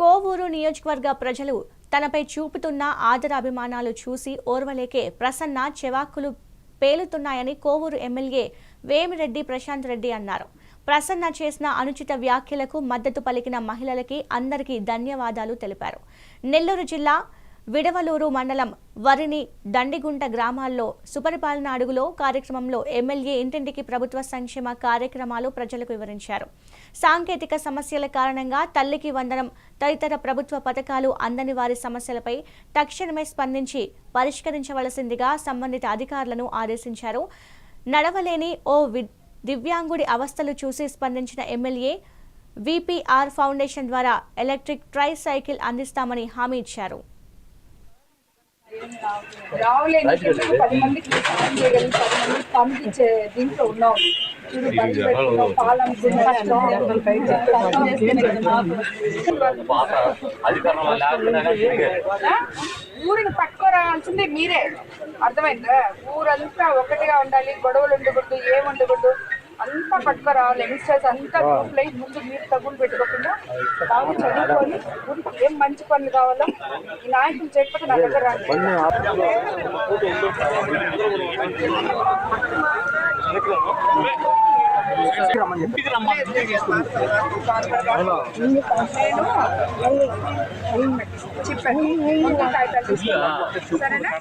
కోవూరు నియోజకవర్గ ప్రజలు తనపై చూపుతున్న ఆదరాభిమానాలు చూసి ఓర్వలేకే ప్రసన్న చెవాకులు పేలుతున్నాయని కోవూరు ఎమ్మెల్యే వేమిరెడ్డి ప్రశాంత్ రెడ్డి అన్నారు. ప్రసన్న చేసిన అనుచిత వ్యాఖ్యలకు మద్దతు పలికిన మహిళలకి అందరికీ ధన్యవాదాలు తెలిపారు. నెల్లూరు జిల్లా విడవలూరు మండలం వరిని దండిగుంట గ్రామాల్లో సుపరిపాలన అడుగులో కార్యక్రమంలో ఎమ్మెల్యే ఇంటింటికి ప్రభుత్వ సంక్షేమ కార్యక్రమాలు ప్రజలకు వివరించారు. సాంకేతిక సమస్యల కారణంగా తల్లికి వందనం తదితర ప్రభుత్వ పథకాలు అందని వారి సమస్యలపై తక్షణమే స్పందించి పరిష్కరించవలసిందిగా సంబంధిత అధికారులను ఆదేశించారు. నడవలేని ఓ వి- దివ్యాంగుడి అవస్థలు చూసి స్పందించిన ఎమ్మెల్యే విపిఆర్ ఫౌండేషన్ ద్వారా ఎలక్ట్రిక్ ట్రై సైకిల్ అందిస్తామని హామీ ఇచ్చారు. రావులేని చెప్పి పది మందికి సాయం చేయగలిగి పది మందికి పంపించే దీంట్లో ఉన్నాం. చూడు బండి పెట్టుకున్నాం పాలు ఆ? ఊరిని పట్టుకోరాల్సింది మీరే. అర్థమైందా? ఊరంతా ఒకటిగా ఉండాలి గొడవలు ఉండకూడదు ఏం ఉండకూడదు. అంతా పట్టుకోరావాలి యంగ్స్టర్స్ అంతా గ్రూప్ లై ముందు మీరు తగులు పెట్టుకోకుండా బాగా చదువుకొని ఏం మంచి పనులు కావాలో ఈ నాయకులు చేయకపోతే నా దగ్గర చెప్పాను. సరేనా?